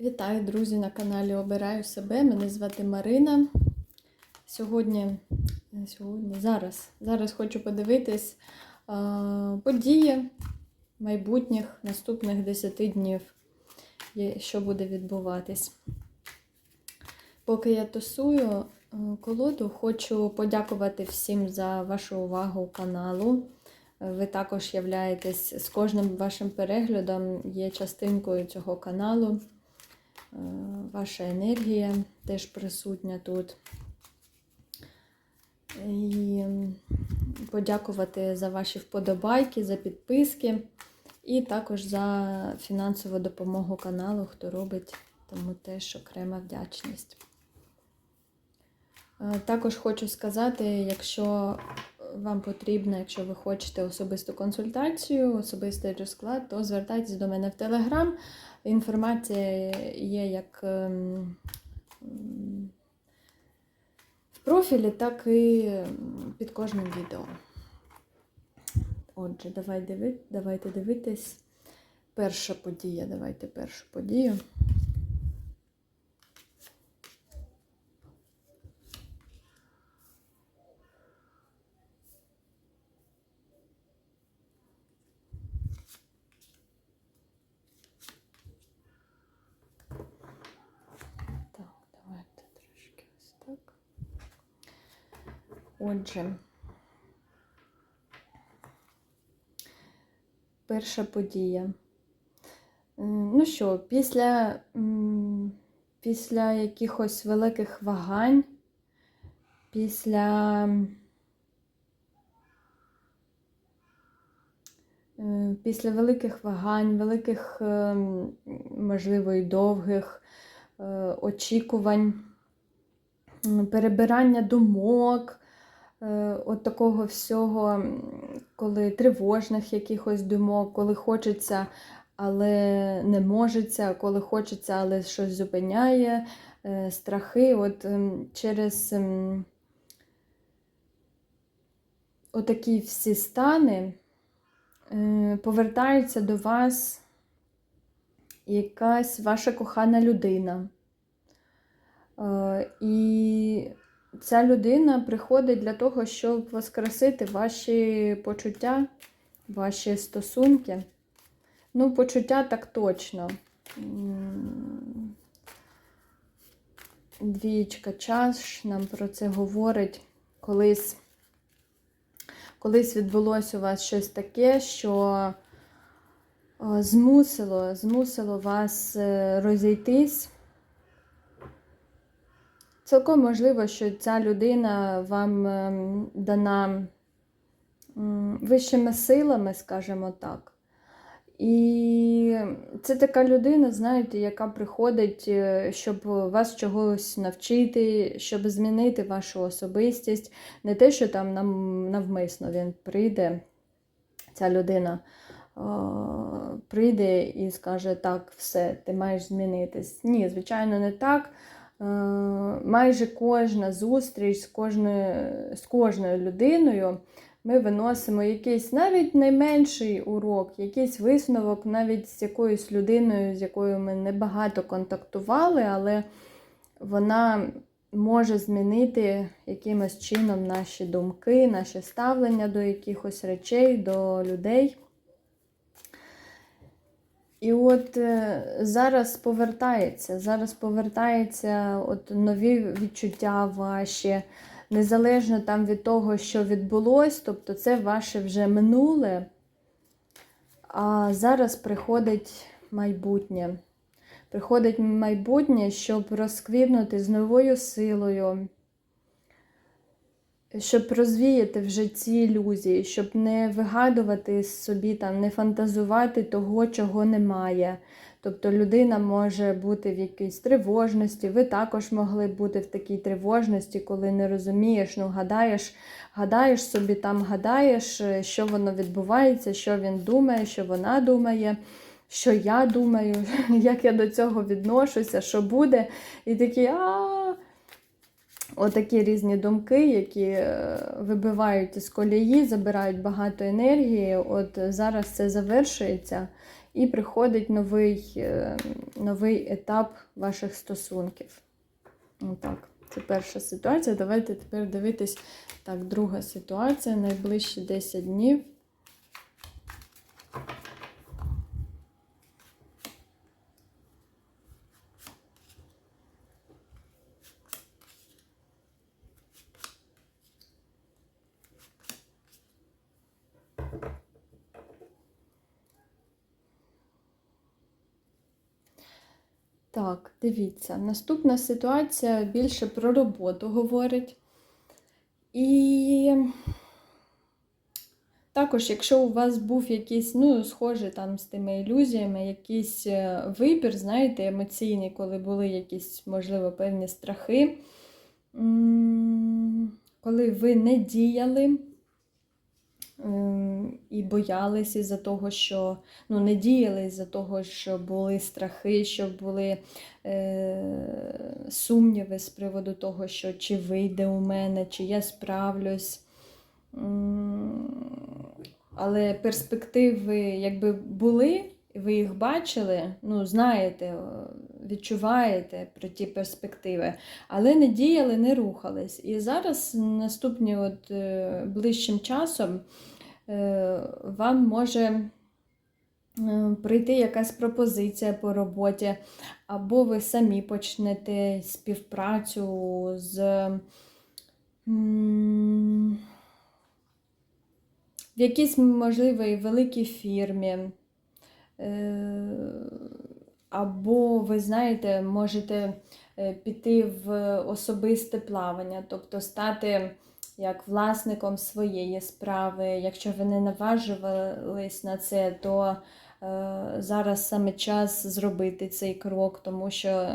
Вітаю, друзі, на каналі Обираю себе. Мене звати Марина. Сьогодні, сьогодні, зараз, зараз хочу подивитись а, події майбутніх наступних 10 днів, що буде відбуватись. Поки я тусую колоду, хочу подякувати всім за вашу увагу каналу. Ви також являєтесь з кожним вашим переглядом, є частинкою цього каналу. Е, Ваша енергія теж присутня тут. І подякувати за ваші вподобайки, за підписки і також за фінансову допомогу каналу, хто робить, тому теж окрема вдячність. Е, Також хочу сказати, якщо вам потрібно, якщо ви хочете особисту консультацію, особистий розклад, то звертайтесь до мене в Телеграм. Інформація є як ем, в профілі, так і під кожним відео. Отже, давай диви, давайте дивитись. Перша подія. Давайте першу подію. Так, давайте трошки ось так. Отже, перша подія. Ну що, після, після якихось великих вагань, після е, після великих вагань, великих, ем, можливо, і довгих е, очікувань, перебирання думок, е, от такого всього, коли тривожних якихось думок, коли хочеться, але не можеться, коли хочеться, але щось зупиняє, е, страхи. От ем, через ем, отакі всі стани е, повертається до вас якась ваша кохана людина. Е, І ця людина приходить для того, щоб воскресити ваші почуття, ваші стосунки. Ну, почуття так точно. Двічка чаш нам про це говорить. Колись, колись відбулося у вас щось таке, що змусило, змусило вас е, розійтись. Цілком можливо, що ця людина вам ем, дана вищими силами, скажімо так. І це така людина, знаєте, яка приходить, е, щоб вас чогось навчити, щоб змінити вашу особистість. Не те, що там навмисно він прийде, ця людина прийде і скаже, так, все, ти маєш змінитись. Ні, звичайно, не так. Е, Майже кожна зустріч з кожною, з кожною людиною ми виносимо якийсь навіть найменший урок, якийсь висновок, навіть з якоюсь людиною, з якою ми небагато контактували, але вона може змінити якимось чином наші думки, наше ставлення до якихось речей, до людей. І от е, зараз повертається, зараз повертається от нові відчуття ваші, незалежно там від того, що відбулось, тобто це ваше вже минуле. А зараз приходить майбутнє. Приходить майбутнє, щоб розквітнути з новою силою, щоб розвіяти вже ці ілюзії, щоб не вигадувати собі, там, не фантазувати того, чого немає. Тобто людина може бути в якійсь тривожності, ви також могли бути в такій тривожності, коли не розумієш, ну гадаєш, гадаєш собі там, гадаєш, е, що воно відбувається, що він думає, що вона думає, що я думаю, як я до цього відношуся, що буде. І такі а. Отакі різні думки, які е, вибивають із колії, забирають багато енергії. От зараз це завершується. і приходить новий, е, новий етап ваших стосунків. Отак. Це перша ситуація. Давайте тепер дивитись. Так, друга ситуація. Найближчі 10 днів. Так, дивіться, наступна ситуація більше про роботу говорить. І також, якщо у вас був якийсь, ну, схожий там з тими ілюзіями, якийсь е, вибір, знаєте, емоційний, коли були якісь, можливо, певні страхи, коли ви не діяли і боялись із-за того, що ну, не діяли із-за того, що були страхи, що були е, сумніви з приводу того, що чи вийде у мене, чи я справлюсь. Але перспективи якби були, ви їх бачили, ну, знаєте, відчуваєте про ті перспективи, але не діяли, не рухались. І зараз наступні от, е, ближчим часом е, вам може е, прийти якась пропозиція по роботі, або ви самі почнете співпрацю з. в якійсь, можливо, і великій фірмі. Е, Або, ви знаєте, можете е, піти в особисте плавання, тобто стати як власником своєї справи. Якщо ви не наважувались на це, то е, зараз саме час зробити цей крок, тому що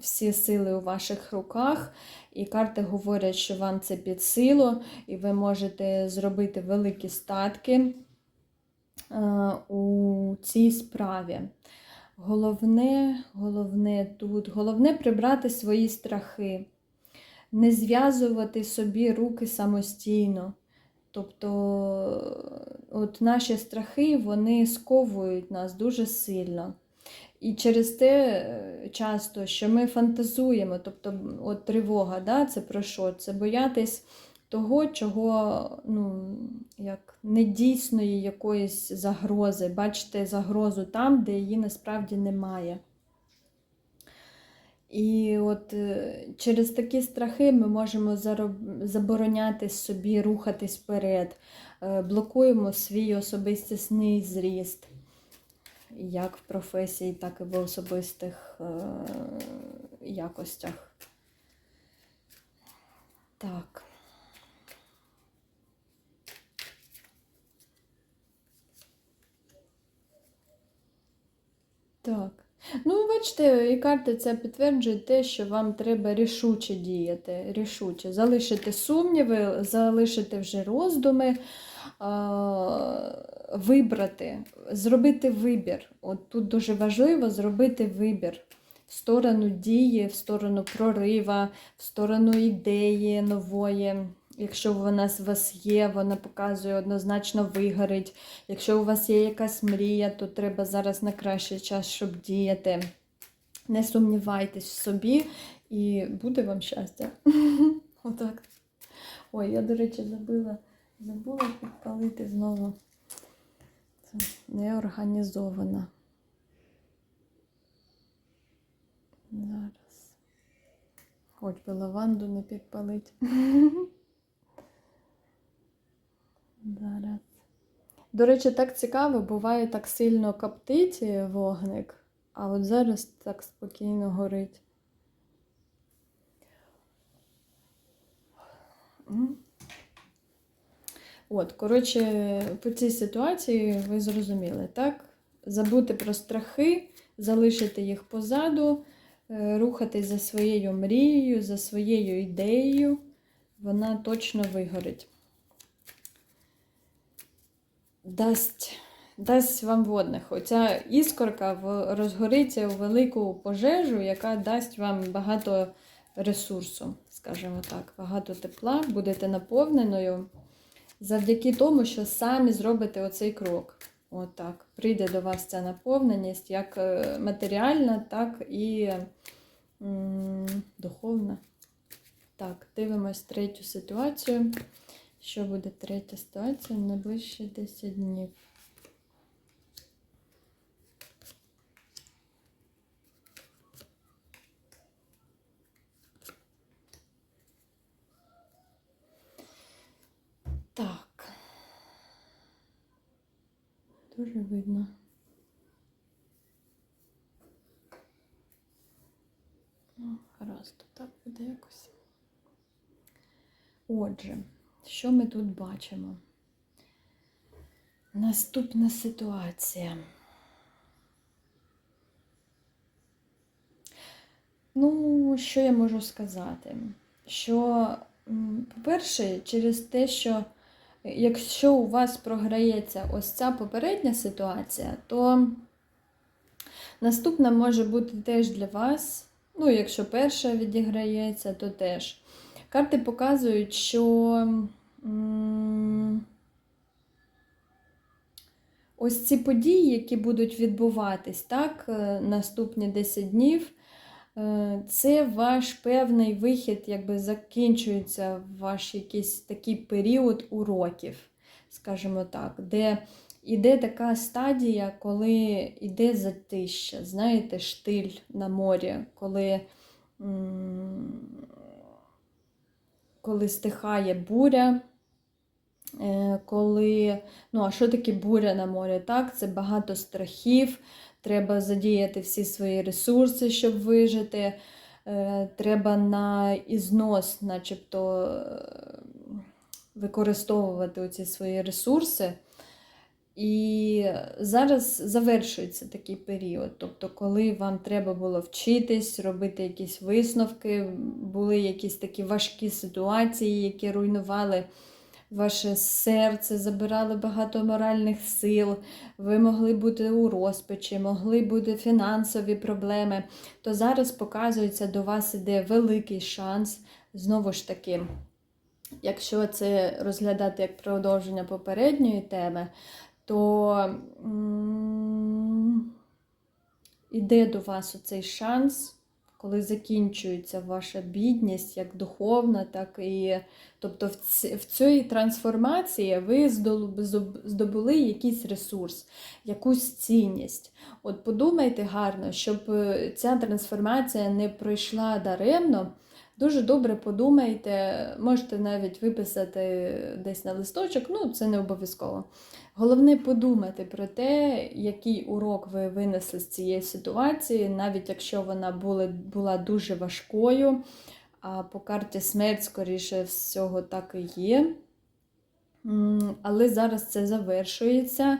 всі сили у ваших руках, і карти говорять, що вам це під силу, і ви можете зробити великі статки у цій справі. Головне, головне тут, головне прибрати свої страхи, не зв'язувати собі руки самостійно. Тобто, от наші страхи вони сковують нас дуже сильно. І через те е, часто, що ми фантазуємо, тобто от тривога, да, це про що? Це боятись того, чого ну, як недійсної якоїсь загрози, бачите загрозу там, де її насправді немає. І от е, через такі страхи ми можемо забороняти собі рухатись вперед, е, блокуємо свій особистісний зріст, як в професії, так і в особистих е, якостях. Так. Так. Ну, бачите, і карти це підтверджують те, що вам треба рішуче діяти, рішуче. Залишити сумніви, залишити вже роздуми, вибрати, зробити вибір. От тут дуже важливо зробити вибір в сторону дії, в сторону прорива, в сторону ідеї нової. Якщо вона з вас є, вона показує однозначно вигорить. Якщо у вас є якась мрія, то треба зараз на кращий час, щоб діяти. Не сумнівайтесь в собі і буде вам щастя. Отак. Ой, я, до речі, забула, забула підпалити знову. Це неорганізована. Зараз. Хоч би лаванду не підпалить. Зараз. До речі, так цікаво, буває так сильно коптить вогник, а от зараз так спокійно горить. От, коротше, по цій ситуації ви зрозуміли, так? Забути про страхи, залишити їх позаду, е, рухатись за своєю мрією, за своєю ідеєю, вона точно вигорить. Дасть, дасть вам водних. Оця іскорка розгориться у велику пожежу, яка дасть вам багато ресурсу, скажімо так, багато тепла, будете наповненою завдяки тому, що самі зробите оцей крок. Отак. Прийде до вас ця наповненість як е, матеріальна, так і м, духовна. Так, дивимось третю ситуацію. Що буде третя ситуація на найближчі 10 днів? Так. Дуже видно. Ну, гаразд, так буде якось. Отже, що ми тут бачимо? Наступна ситуація. Ну, що я можу сказати? Що, по-перше, через те, що якщо у вас програється ось ця попередня ситуація, то наступна може бути теж для вас. Ну, якщо перша відіграється, то теж. Карти показують, що ось ці події, які будуть відбуватись, так, е, наступні 10 днів, е, це ваш певний вихід, якби закінчується ваш якийсь такий період уроків, скажімо так, де іде така стадія, коли йде затища, знаєте, штиль на морі, коли. коли стихає буря, коли. Ну, а що таке буря на морі? Так, це багато страхів, треба задіяти всі свої ресурси, щоб вижити. Е, Треба на ізнос, начебто, е, використовувати оці свої ресурси. І зараз завершується такий період. Тобто, коли вам треба було вчитись, робити якісь висновки, були якісь такі важкі ситуації, які руйнували ваше серце, забирали багато моральних сил, ви могли бути у розпачі, могли бути фінансові проблеми, то зараз показується, до вас іде великий шанс. Знову ж таки, якщо це розглядати як продовження попередньої теми, то іде до вас оцей шанс, коли закінчується ваша бідність, як духовна, так і. Тобто в, ці, в цій трансформації ви здобули якийсь ресурс, якусь цінність. От подумайте гарно, щоб е, ця трансформація не пройшла даремно. Дуже добре подумайте, можете навіть виписати десь на листочок, ну це не обов'язково. Головне подумати про те, який урок ви винесли з цієї ситуації, навіть якщо вона була, була дуже важкою, а по карті смерть, скоріше всього, так і є. Але зараз це завершується.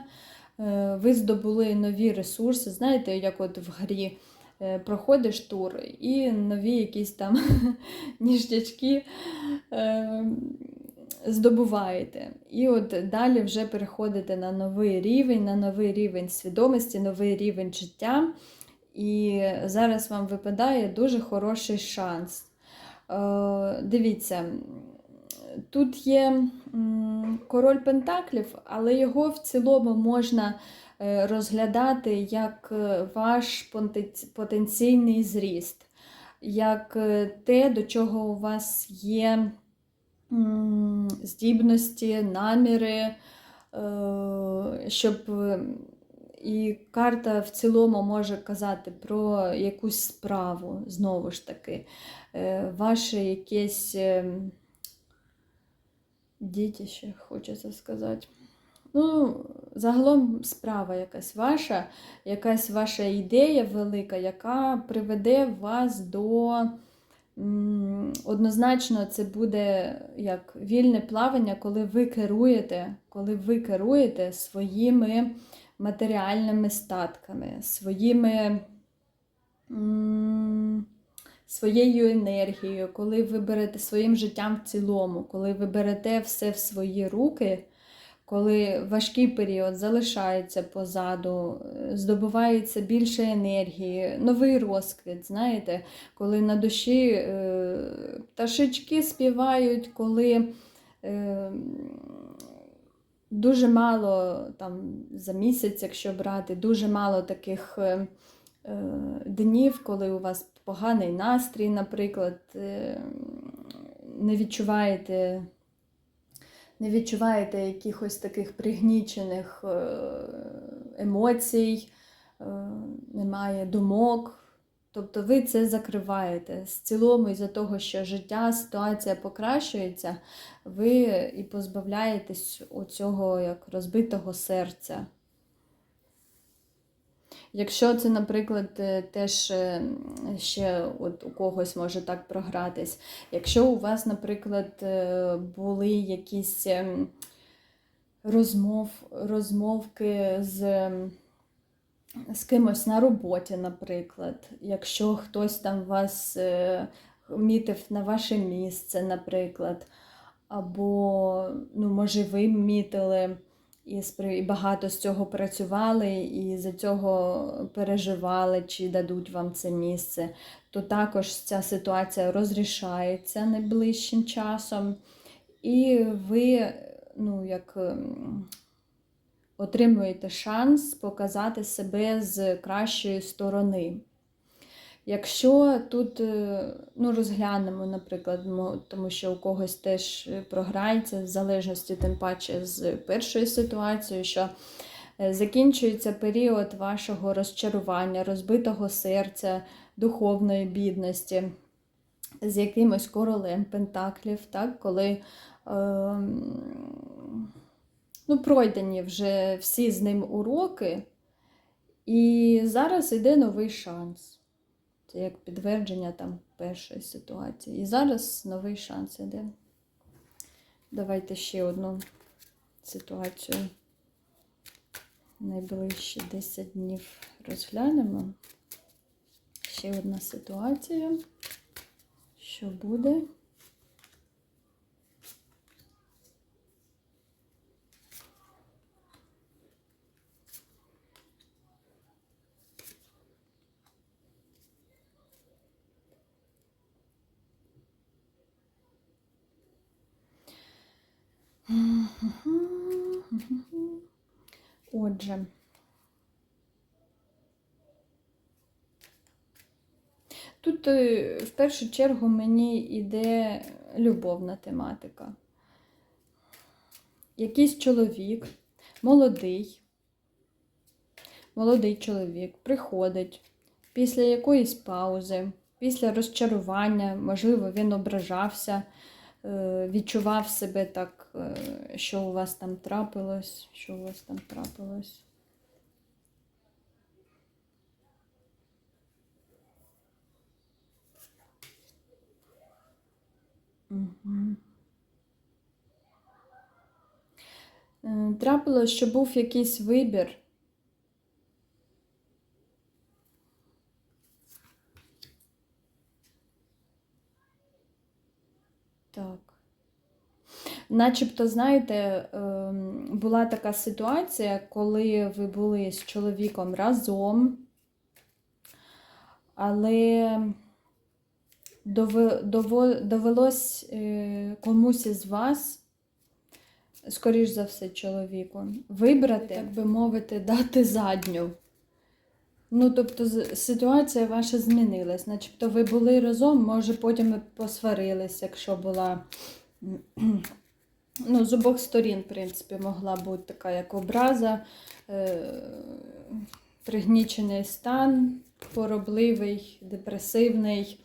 Е, Ви здобули нові ресурси. Знаєте, як от в грі е, проходиш тур і нові якісь там ніжнячки е, здобуваєте. І от далі вже переходите на новий рівень, на новий рівень свідомості, новий рівень життя. І зараз вам випадає дуже хороший шанс. Е, Дивіться, тут є король Пентаклів, але його в цілому можна е, розглядати як е, ваш потенційний зріст, як те, до чого у вас є здібності, наміри, е, щоб е, і карта в цілому може казати про якусь справу, знову ж таки, Е, ваше якесь е, дітище, хочеться сказати. Ну, загалом справа якась ваша, якась ваша ідея велика, яка приведе вас до однозначно це буде як вільне плавання, коли ви керуєте, коли ви керуєте своїми матеріальними статками, своїми. Своєю енергією, коли ви берете своїм життям в цілому, коли ви берете все в свої руки, коли важкий період залишається позаду, е, здобувається більше енергії, новий розквіт, знаєте, коли на душі е, пташечки співають, коли е, дуже мало там за місяць, якщо брати, дуже мало таких е, е, днів, коли у вас поганий настрій, наприклад, е, не відчуваєте. Не відчуваєте якихось таких пригнічених е, емоцій, е, немає думок. Тобто ви це закриваєте. В цілому, із-за того, що життя, ситуація покращується, ви і позбавляєтесь оцього як розбитого серця. Якщо це, наприклад, е, теж е, ще от у когось може так програтись, якщо у вас, наприклад, е, були якісь розмов, розмовки з, з кимось на роботі, наприклад, якщо хтось там вас мітив на ваше місце, наприклад, або, ну, може, ви мітили і, багато з цього працювали, і за цього переживали, чи дадуть вам це місце, то також ця ситуація розрішається найближчим часом, і ви, ну, як ем, отримуєте шанс показати себе з кращої сторони. Якщо тут е, ну, розглянемо, наприклад, тому що у когось теж е, програється, в залежності тим паче з першою ситуацією, що е, закінчується період вашого розчарування, розбитого серця, духовної бідності з якимось королем пентаклів, так, коли ем, ну, пройдені вже всі з ним уроки, і зараз йде новий шанс. Це як підтвердження там першої ситуації. І зараз новий шанс іде. Давайте ще одну ситуацію. Найближчі 10 днів розглянемо. Ще одна ситуація. Що буде? Отже. Тут е, в першу чергу мені йде любовна тематика. Якийсь чоловік, молодий, молодий чоловік приходить після якоїсь паузи, після розчарування, можливо, він ображався, відчував себе так, е, що у вас там трапилось, що у вас там трапилось. Е, Трапилось, що був якийсь вибір. Так. Начебто, знаєте, ем, була така ситуація, коли ви були з чоловіком разом, але довелось е, комусь із вас, скоріш за все, чоловіку, вибрати, так би мовити, дати задню. Ну, тобто, ситуація ваша змінилась. Начебто ви були разом, може потім і посварились, якщо була. Ну, з обох сторін, в принципі, могла бути така як образа, е, пригнічений стан, хворобливий, депресивний.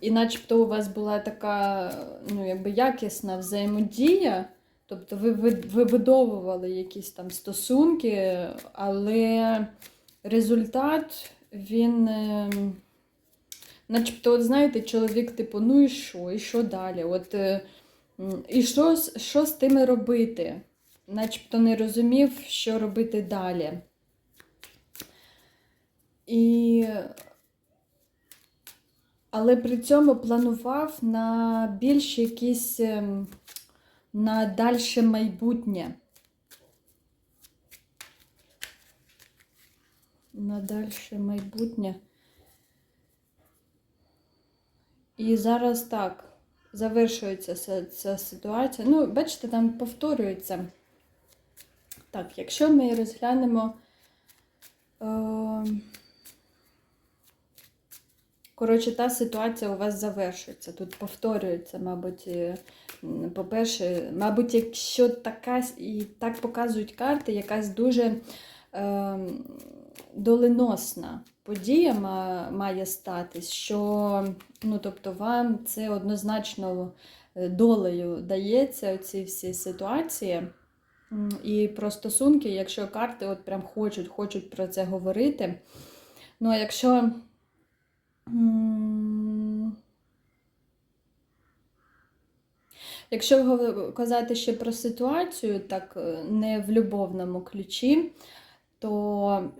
І начебто у вас була така ну, якби якісна взаємодія, тобто ви ви- вибудовували якісь там стосунки, але результат він. е, Начебто, от знаєте, чоловік, типу, ну і що, і що далі? От, е, і що, що з тими робити? Начебто не розумів, що робити далі. І... Але при цьому планував на більш якісь ем, на дальше майбутнє. На дальше майбутнє. І зараз так. Завершується ця, ситуація. Ну, бачите, там повторюється. Так, якщо ми розглянемо. Е, Коротше, та ситуація у вас завершується. Тут повторюється, мабуть, е, по-перше, мабуть, якщо така і так показують карти, якась дуже е, доленосна подія має статись, що ну, тобто, вам це однозначно е, долею дається, ці всі ситуації. І про стосунки, якщо карти от прям хочуть, хочуть про це говорити. Ну, а якщо. Якщо казати ще про ситуацію, так е, не в любовному ключі, то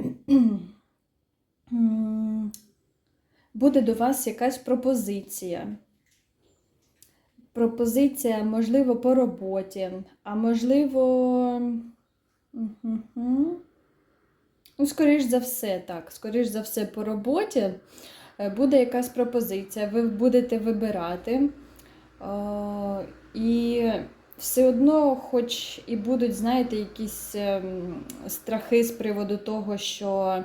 буде до вас якась пропозиція. Пропозиція, можливо, по роботі, а можливо. мгм. Ну, скоріш за все, так. Скоріш за все, по роботі е, буде якась пропозиція. Ви будете вибирати. Е, І все одно, хоч і будуть, знаєте, якісь ем, страхи з приводу того, що,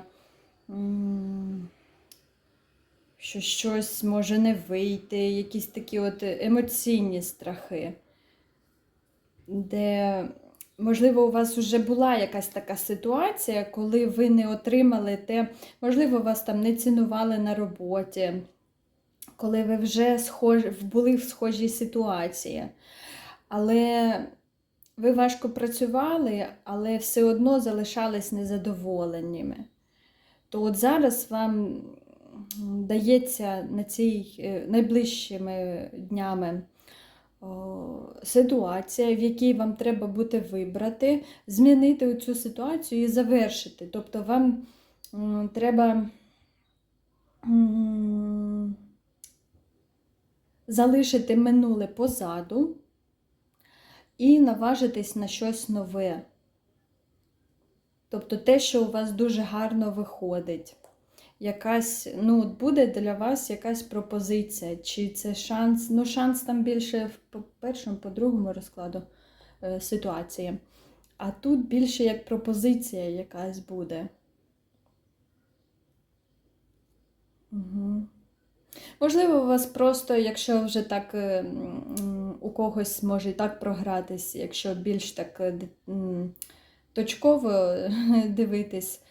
що щось може не вийти, якісь такі от емоційні страхи, де, можливо, у вас вже була якась така ситуація, коли ви не отримали те, можливо, вас там не цінували на роботі коли ви вже схож... були в схожій ситуації. Але ви важко працювали, але все одно залишались незадоволеними. То от зараз вам дається на цій е, найближчими днями ситуація, в якій вам треба буде вибрати, змінити цю ситуацію і завершити. Тобто вам треба. залишити минуле позаду і наважитись на щось нове. Тобто те, що у вас дуже гарно виходить. Якась, ну, буде для вас якась пропозиція, чи це шанс, ну, шанс там більше в першому, по другому розкладу е, ситуації. А тут більше як пропозиція якась буде. Угу. Можливо, у вас просто, якщо вже так е, у когось може і так програтись, якщо більш так е, точково дивитись,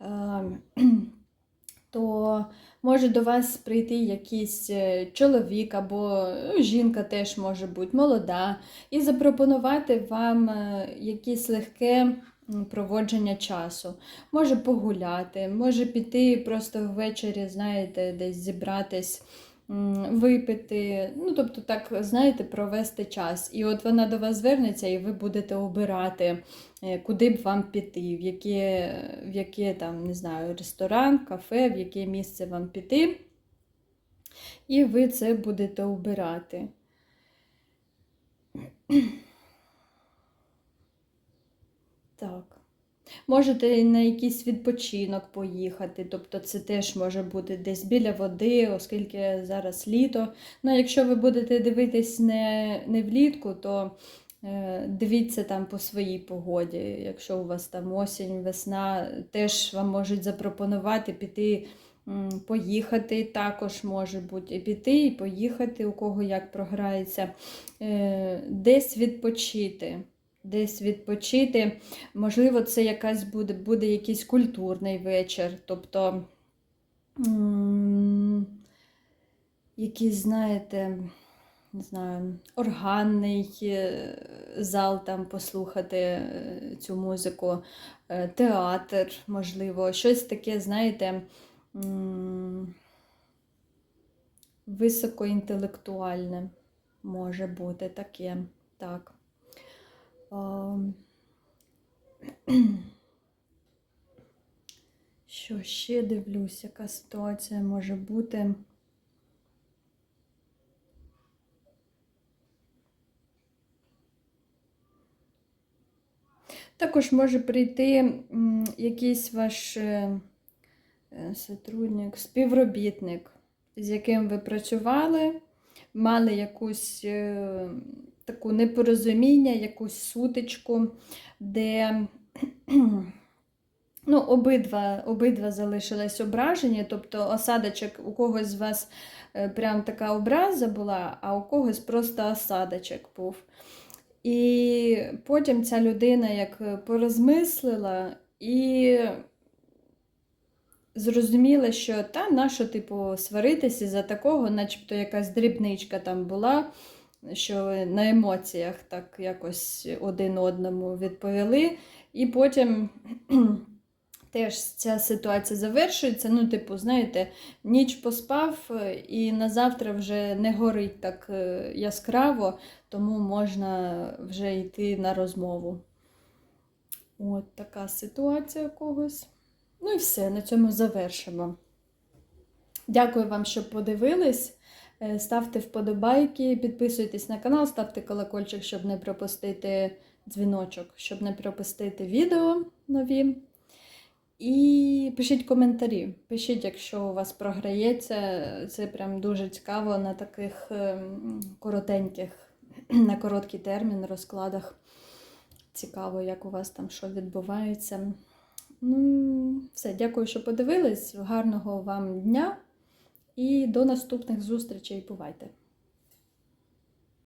е, то може до вас прийти якийсь е, чоловік або ну, жінка теж може бути молода, і запропонувати вам е, якесь легке проводження часу. Може погуляти, може піти просто ввечері, знаєте, десь зібратись, випити. Ну, тобто, так, знаєте, провести час. І от вона до вас звернеться, і ви будете обирати, е, куди б вам піти, в яке, в яке там, не знаю, ресторан, кафе, в яке місце вам піти. І ви це будете обирати. Так. Можете на якийсь відпочинок поїхати, тобто це теж може бути десь біля води, оскільки зараз літо. Ну, якщо ви будете дивитись не, не влітку, то е, дивіться там по своїй погоді. Якщо у вас там осінь, весна, теж вам можуть запропонувати піти поїхати, також може бути і піти, і поїхати, у кого як програється, е, десь відпочити. Десь відпочити. Можливо, це якась буде, буде якийсь культурний вечір, тобто якийсь, знаєте, не знаю, органний е, зал там послухати е, цю музику, е, театр, можливо, щось таке, знаєте, високоінтелектуальне може бути таке, так. Що ще дивлюсь, яка ситуація може бути? Також може прийти якийсь ваш е, е, сотрудник, співробітник, з яким ви працювали, мали якусь е, таку непорозуміння, якусь сутичку, де ну, обидва, обидва залишились ображені, тобто осадочок у когось з вас е, прям така образа була, а у когось просто осадочок був. І потім ця людина як е, порозмислила і зрозуміла, що та нащо, типу, сваритися за такого, начебто якась дрібничка там була, що на емоціях так якось один одному відповіли. І потім теж ця ситуація завершується. Ну, типу, знаєте, ніч поспав, е, і на завтра вже не горить так е, яскраво, тому можна вже йти на розмову. От така ситуація когось. Ну і все, на цьому завершимо. Дякую вам, що подивились. Е, Ставте вподобайки, підписуйтесь на канал, ставте колокольчик, щоб не пропустити дзвіночок, щоб не пропустити відео нові. І пишіть коментарі. Пишіть, якщо у вас програється. Це прям дуже цікаво на таких ем, коротеньких, на короткий термін розкладах. Цікаво, як у вас там що відбувається. Ну, все, дякую, що подивились. Гарного вам дня і до наступних зустрічей. Бувайте!